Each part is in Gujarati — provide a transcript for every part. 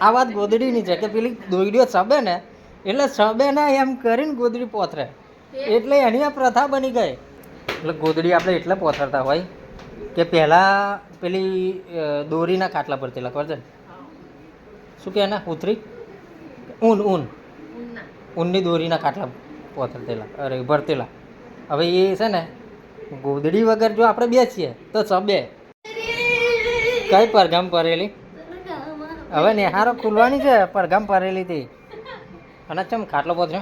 આ વાત ગોદડીની છે કે પેલી દોઈડીઓ સબે ને, એટલે સબે ને એમ કરીને ગોદડી પોથરે. એટલે એની આ પ્રથા બની ગઈ. એટલે ગોદડી આપણે એટલે પોથરતા હોય કે પહેલાં પેલી દોરીના ખાટલા પરથી લખવા શું કે એના? ઉતરી? ઊન ઊન. ઊનની દોરીના ખાટલા પોથરતેલા અરે ભરતેલા હવે એ છે ને, ગોદડી વગર જો આપણે બેસીએ તો સબે. કઈ પરગામ ભરેલી હવે નેહારો ખુલવાની છે પરગામ ભરેલી હતી. અને ચમ ખાટલો છે.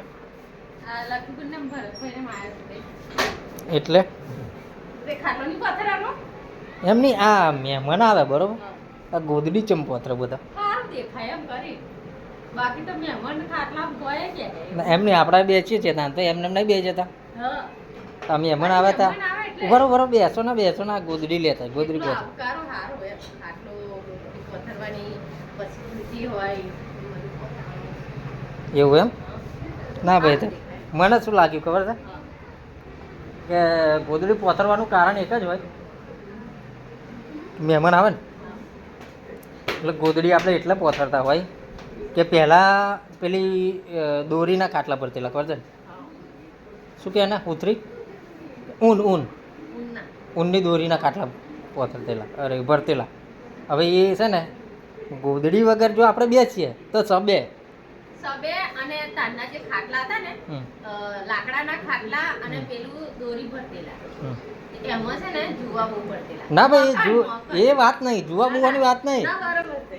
એટલે? એમ નહીં એમની આ મહેમાન આવે બરોબર? આ ગોદડી ચમ પોથરે બધા. એમની આપણે બેસીએ છીએ ત્યાં તો એમને એમ નહીં બે જતા? આ મહેમાન આવે તા. મહેમાન આવે ઉભરો ઉભરો બેસો ને બેસો ને આ ગોદડી લેતા ગોદડી પોથરે એવું એમ? ના ભાઈ તો મને શું લાગ્યું ખબર છે? કે ગોદડી પોથરવાનું કારણ એક જ હોય. મહેમાન આવે ને. એટલે ગોદડી આપણે એટલે પોથરતા હોય કે પહેલાં પેલી દોરીના કાટલા ભરતેલા ખબર છે શું કહે એના? ઉતરી ઊન ઊન. ઊનની દોરીના કાટલા પોથરતેલા અરે ભરતેલા. હવે એ છે ને ગોદડી વગર જો આપણે બેસીએ તો સબે. સબે અને તારના જે ખાટલા હતા ને લાકડાના ખાટલા અને પેલું દોરી ભરતેલા. ભાઈ. એ વાત નહીં જુવા બુવાની વાત નહીં.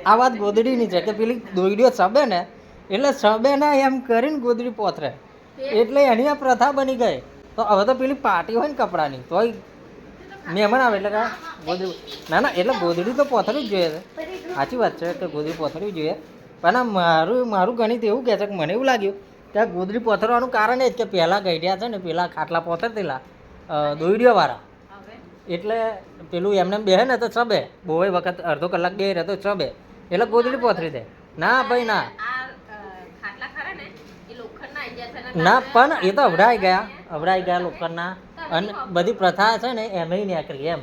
આ વાત ગોદડીની છે કે પેલી દોઈડીઓ સબે ને એટલે સબે ને એમ કરીને ગોદડી પોથરે એટલે એની આ પ્રથા બની ગઈ. તો હવે તો પેલી પાર્ટી હોય ને કપડાની તોય મહેમાન આવે એટલે કા ગોદડી ના ના એટલે ગોધડી તો પોથરવી જ જોઈએ છે. સાચી વાત છે કે ગોદડી જ જોઈએ. પણ મારું મારું ગણિત એવું કહે છે કે મને એવું લાગ્યું કે ગોદડી પોથરવાનું કારણ એ જ કે પહેલાં ગઈડ્યા છે ને પેલા ખાટલા પોથરતેલા દોઈડીઓવાળા એટલે પેલું એમને બે ને તો ચબે બહુ વખત અડધો કલાક બે રહે તો છબે. એટલે ગોદડી પોથરી દે ના ભાઈ ના. ને લોખંડના પણ એ તો અવડાઈ ગયા. અવડાઈ ગયા લોકોના અને બધી પ્રથા છે ને એમય નીકળી એમ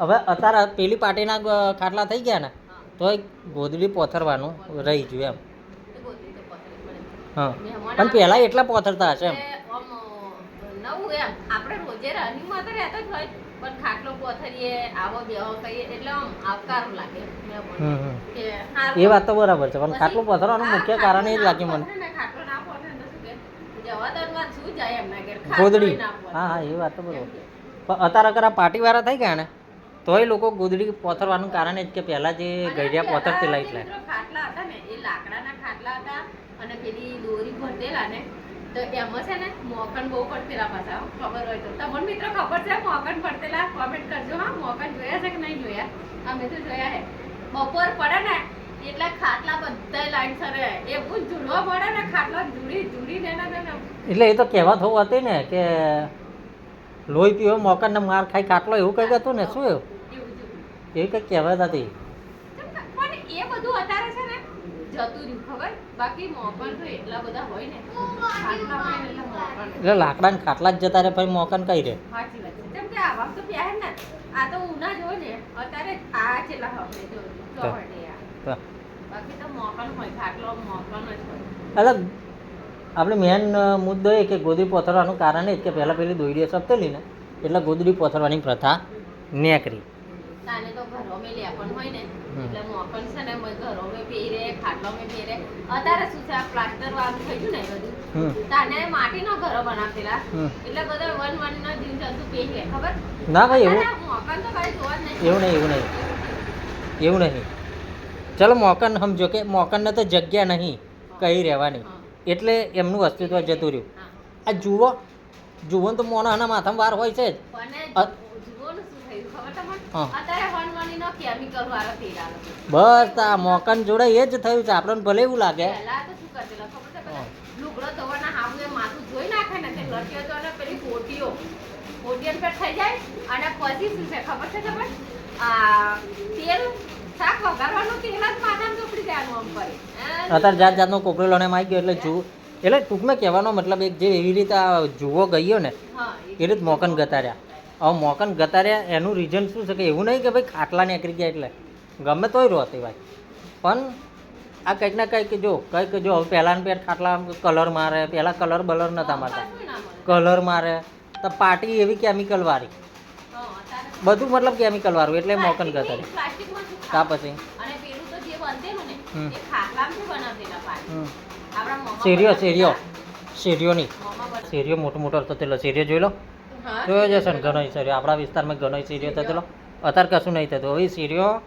હવે અત્યારે પેલી પાર્ટીના ખાટલા થઈ ગયા ને તોય ગોદડી પોથરવાનું રહી ગયું એમ તો. હા પણ પહેલાં એટલા પોથરતા હશે એમ નવું એમ તો. એ વાત તો બરાબર છે, પણ ખાટલું પથરવાનું મુખ્ય કારણ એ જ લાગે મને પોથરે ને, ખાટલો ના પોથરે ને તો શું કે, જવા દોનમાં શું જાય એમના ઘેર? ગોદડી. હા હા એ વાત તો બરાબર. અત્યારે અગર આ પાર્ટીવાળા થઈ ગયા ને તોય લોકો ગોદડી પોથરવાનું કારણ જ કે પહેલાં જે ગઈડિયા પહેલા પોથરતેલા એટલે ખાટલા હતા ને એ લાકડાના ખાટલા હતા અને પેલી દોરી ભરતેલા ને તો એમાં છે ને મોકન બહુ પડતેલા પાછા ખબર હોય તો. તમને મિત્રો ખબર છે મોકન પડતેલા? કોમેન્ટ કરજો હા મોકન જોયા છે કે નહીં જોયા? અમે તો જોયા હે બપોર પડે ને એટલે ખાટલા બધા લાઈન સરે એવું ઝૂલવા પડે ને ખાટલા ઝૂડી ઝૂડીને એને છે ને એટલે એ તો કહેવત હોવું હતી ને કે લોહી પીવો મોકરને માર ખાઈ કાટલો એવું કંઈક હતું ને શું એવું? એવું કંઈક કહેવત હતી. પણ એ બધું અત્યારે છે ને જતું રહ્યું ખબર? બાકી મોકન તો એટલા બધા હોય ને. એટલે ખાટલા જ જતા રહે ભાઈ મોકન કઈ રહે. સાચી વાત છે. કેમ કે આવા તો પહેર ને આ તો ઉના જો ને અત્યારે આ છેલ્લા હમણે જો ચોહટે બાકી તો મોકન હોય ખાટલો મોકન જ હોય. એટલે આપણે મેન મુદ્દો એ કે ગોદડી પથરવાનું કારણ એ જ કે પહેલાં પેલી દોઈડીએ સપતેલી ને એટલે ગોદડી પથરવાની પ્રથા નેકરી. તાને તો ઘરોમાં લે પણ હોય ને હમ. એટલે મોકન છે ને મેં ઘરોમાં પહેરે ખાટલોમાં પહેરે. અત્યારે શું છે આ પ્લાસ્ટર વાળું થઈ ગયું ને બધું તાને માટીનો ઘરો બનાવતેલા એટલે બધા વન વન ના જીવ જંતુ પહેરી ખબર? ના ભાઈ એવું મોકન તો કઈ જોવા નહીં. એવું નહીં એવું નહીં. એવું નહીં. ચલો મોકન સમજો કે મોકનને તો જગ્યા નહીં કહી રહેવાની. એટલે એમનું અસ્તિત્વ જતું રહ્યું. આ જુઓ જુઓ તો મોનાના માથામાં વાર હોય છે જ. બસ આ મોકન જોડે એ જ થયું છે. આપણને ભલે એવું લાગે. ખબર છે પર થઈ જાય. અને પછી શું ખબર તેલ જ અત્યારે જાત જાતનો કોકડો ને આવી ગયો એટલે જુઓ. એટલે ટૂંકમાં કહેવાનો મતલબ એક જે એવી રીતે આ જુઓ ગયો ને એ રીતે મોકન ગતાર્યા. હવે મોકન ગતાર્યા એનું રીઝન શું છે કે એવું નહીં કે ભાઈ ખાટલા નીકળી ગયા એટલે. ગમે તોય રહો ભાઈ પણ આ કંઈક ના કંઈક જો કંઈક જો હવે પહેલાં પેટ ખાટલા કલર મારે પહેલાં કલર બલર નહોતા મારતા. કલર મારે. તો પાર્ટી એવી કેમિકલ વાળી. બધું મતલબ કેમિકલ વાળું એટલે મોકન કરતા ખાવાનું? પછી? અને પેલું તો જે બનતેલું ને એ ખાટલામાંથી બનાવેલા પાણી. આપણા શેરીઓ શેરીઓ. શેરીઓ નહીં શેરીઓ મોટો મોટો થતેલો તેલો શેરીઓ જોઈ લો. જોયો જશે ને ઘણો શેરીઓ. આપણા વિસ્તારમાં ઘણો શેરીઓ થતેલો અત્યારે કશું નહીં થતું. હવે શેરીઓ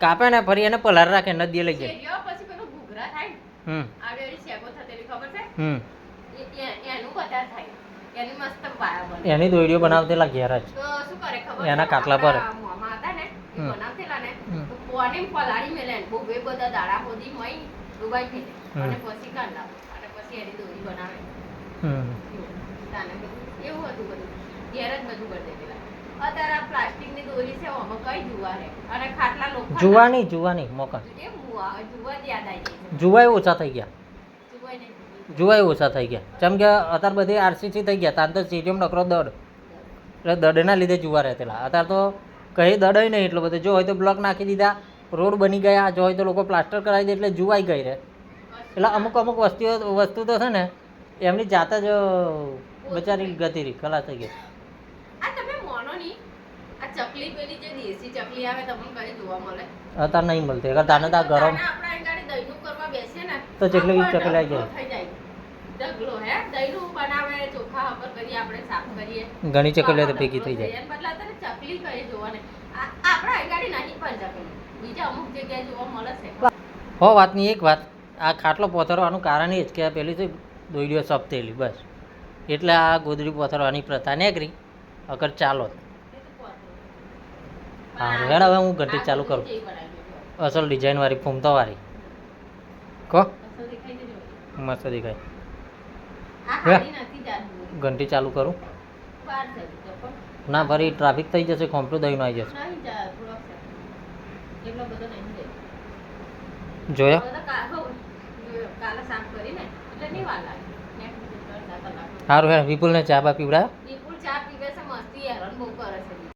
કાપે ને ફરી એને પલાર રાખે નદીએ લઈ જાય. પછી પેલું ઘૂઘરા થાય હમ. ખબર છે? હમ. એનું વધારે થાય. દોરીઓ બનાવતેલા ઘેર જ. એના? કાટલા પર. આપણા મોંમાં હતા ને, એ હમ. બનાવતેલા ને, હમ. તો પોણીમ પલાળી મેલે બે બધા દાડા સુધી મઈ ડુબાઈ થઈ અને પછી કાંડા અને પછી એની દોરી બનાવે. હમ તાને એવું હતું બધું. ઘેર જ બધું કરી દેલા અત્યારે આ પ્લાસ્ટિકની દોરી છે ઓમાં કઈ જુવા રે અને ખાટલા લોકો જુવાની જુવાની મોકન. એમ મુવા જુવા યાદ આવી ગઈ જુવાય ઓછા થઈ ગયા. જુવાય નહીં. જુવાય. ઓછા થઈ ગયા. જેમ કે અત્યારે બધી આરસીસી થઈ ગયા તાર તો સ્ટેડિયમ નકરો દડ. એટલે દડના લીધે જુવા રહેતેલા. અત્યારે તો કઈ દડાય નહીં એટલો બધો. જો હોય તો બ્લોક નાખી દીધા રોડ બની ગયા જો હોય તો લોકો પ્લાસ્ટર કરાવી દે એટલે જુવાઈ ગઈ રહે. એટલે અમુક અમુક વસ્તુઓ વસ્તુ તો છે ને એમની જાત જ બચારી ગતિ રહી ખલાસ થઈ ગઈ. અત્યારે નહીં. મળતી. અગર તાને ત્યાં ગરમ તો ચકલી ચકલી આવી જાય. ઘણી ચકલીઓ તો ભેગી થઈ જાય એને બદલે અત્યારે ચકલી કઈ જોવા ને આ આપણા અહીં ગાડી નહીં પણ ચકલી બીજા અમુક જગ્યાએ જોવા મળે છે. હો વાતની એક વાત. આ ખાટલો પોથરવાનું કારણ એ જ કે પેલી છે દોઈડીઓ સપતેલી બસ. એટલે આ ગોદડી પોથરવાની પ્રથા નીકળી અગર ચાલો હા, હેડ હવે હું ઘંટી ચાલુ કરું. અસલ ડિઝાઇનવાળી ફૂમતોવાળી કહો. મસ્ત દેખાય. ઘંટી ચાલુ કરું. ના ફરી ટ્રાફિક થઈ જશે કોમ્પ્યુ દઈને આવી જશે. એટલો બધો નહીં દે જોયા? સારું હે ચા બા પીવડા વિપુલ ચા પીવે છે મસ્તી યાર બહુ